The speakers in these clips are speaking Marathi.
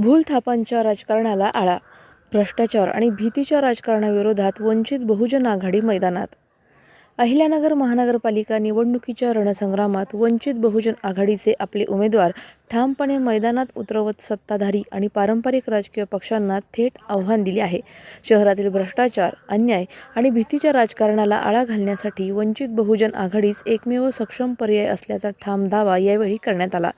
भूलथापांच्या राजकारणाला आळा भ्रष्टाचार आणि भीतीच्या राजकारणाविरोधात वंचित बहुजन आघाडी मैदानात. अहिल्यानगर महानगरपालिका निवडणुकीच्या रणसंग्रामात वंचित बहुजन आघाडीचे आपले उमेदवार ठामपणे मैदानात उतरवत सत्ताधारी आणि पारंपरिक राजकीय पक्षांना थेट आव्हान दिले आहे. शहरातील भ्रष्टाचार अन्याय आणि भीतीच्या राजकारणाला आळा घालण्यासाठी वंचित बहुजन आघाडीच एकमेव सक्षम पर्याय असल्याचा ठाम दावा यावेळी करण्यात आला.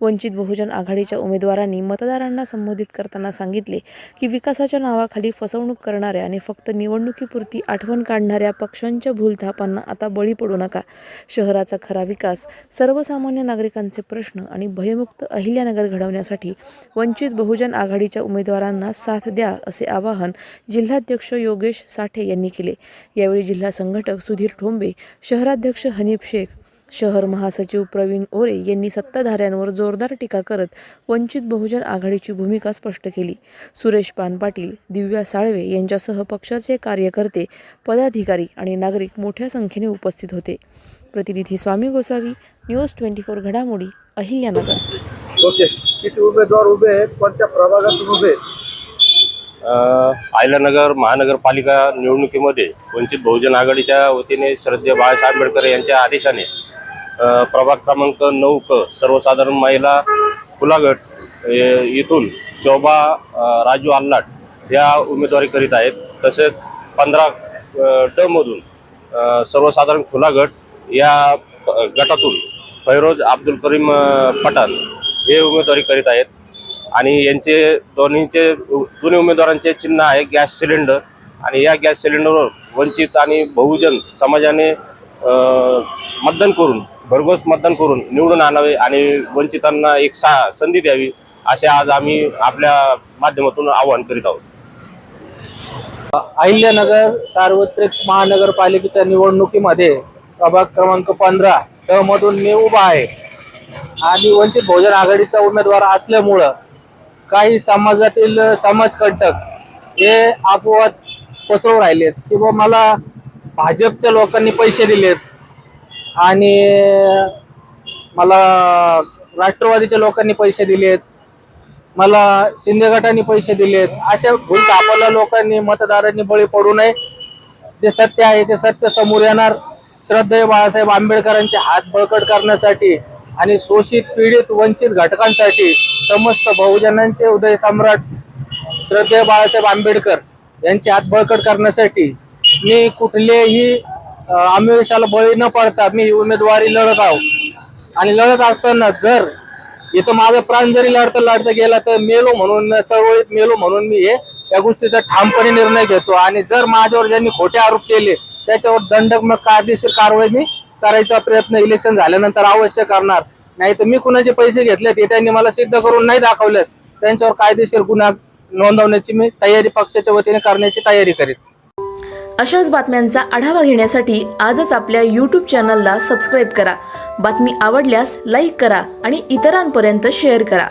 वंचित बहुजन आघाडीच्या उमेदवारांनी मतदारांना संबोधित करताना सांगितले की विकासाच्या नावाखाली फसवणूक करणाऱ्या आणि फक्त निवडणुकीपुरती आठवण काढणाऱ्या पक्षांच्या भूलथापांना आता बळी पडू नका. शहराचा खरा विकास सर्वसामान्य नागरिकांचे प्रश्न आणि भयमुक्त अहिल्यानगर घडवण्यासाठी वंचित बहुजन आघाडीच्या उमेदवारांना साथ द्या असे आवाहन जिल्हाध्यक्ष योगेश साठे यांनी केले. यावेळी जिल्हा संघटक सुधीर ठोंबे शहराध्यक्ष हनीफ शेख शहर महासचिव प्रवीण ओरे यांनी सत्ताधाऱ्यांवर जोरदार टीका करत वंचित बहुजन आघाडीची भूमिका स्पष्ट केली. सुरेश पान पाटील दिव्या साळवे यांच्यासह पक्षाचे कार्यकर्ते पदाधिकारी आणि नागरिक मोठ्या संख्येने उपस्थित होते. प्रतिनिधी Swami Gosavi news twenty four घडामोडी. अहिल्यानगर. ओके. किती उमेदवार उभे आहेत? कोणत्या प्रभागातून उभे आहेत? आयलानगर महानगरपालिका निवडणुकीमध्ये वंचित बहुजन आघाडीच्या वतीने श्रद्धेय बाळासाहेब आंबेडकर यांच्या आदेशाने अ, प्रभाग क्रमांक नऊ क सर्वसाधारण महिला खुलागट अ, इथून शोभा अ, राजू आल्लाट या उमेदवारी करीत आहेत. तसेच पंधरा ड मधून अ, सर्वसाधारण खुला गट या गटातून फैरोज अब्दुल करीम पठाण हे उमेदवारी करीत आहेत. आणि यांचे दोन्हीचे दोन्ही उमेदवारांचे चिन्ह आहे गॅस सिलेंडर. आणि या गॅस सिलेंडरवर वंचित आणि बहुजन समाजाने मतदान करून भरघोस मतदान करून निवडून आणावे आणि वंचितांना एक सा संधी द्यावी असे आज आम्ही आपल्या माध्यमातून आवाहन करीत आहोत. अहिल्यानगर सार्वत्रिक महानगरपालिकेच्या निवडणुकीमध्ये प्रभाग क्रमांक पंधरा मधून मी उभा आहे. आणि वंचित बहुजन आघाडीचा उमेदवार असल्यामुळं काही समाजातील समाजकंटक हे अपवाद पसरवून राहिलेत. किंवा मला भाजपच्या लोकांनी पैसे दिलेत आणि मला राष्ट्रवादीच्या लोकांनी पैसे दिलेत. मला शिंदे गटाने पैसे दिलेत. अशा भूल आपल्या लोकांनी मतदारांनी बळी पडू नये. जे सत्य आहे ते सत्य समोर येणार. श्रद्धेय बाळासाहेब आंबेडकरांचे हात बळकट करण्यासाठी आणि शोषित पीडित वंचित घटकांसाठी समस्त बहुजनांचे उदय सम्राट श्रद्धेय बाळासाहेब आंबेडकर यांचे हात बळकट करण्यासाठी मी कुठलेही अं, आमिषाला बळी न पडता मी उमेदवारी लढत आहो. आणि लढत असताना जर इथं माझा प्राण जरी लढता लढता गेला तर मेलो म्हणून चळवळीत मेलो म्हणून मी हे या गोष्टीचा ठामपणे निर्णय घेतो. आणि जर माझ्यावर ज्यांनी खोटे आरोप केले त्याच्यावर दंडक कायदेशीर कारवाई मी करायचा प्रयत्न इलेक्शन झाल्यानंतर अवश्य करणार. नाही तर मी कुणाचे पैसे घेतले ते त्यांनी मला सिद्ध करून नाही दाखवल्यास त्यांच्यावर कायदेशीर गुन्हा नोंदवण्याची मी तयारी पक्षाच्या वतीने करण्याची तयारी करेन अशाच बातम्यांचा आढावा घेण्यासाठी आजच आपल्या यूट्यूब चॅनलला सबस्क्राईब करा. बातमी आवडल्यास लाईक करा आणि इतरांपर्यंत शेअर करा.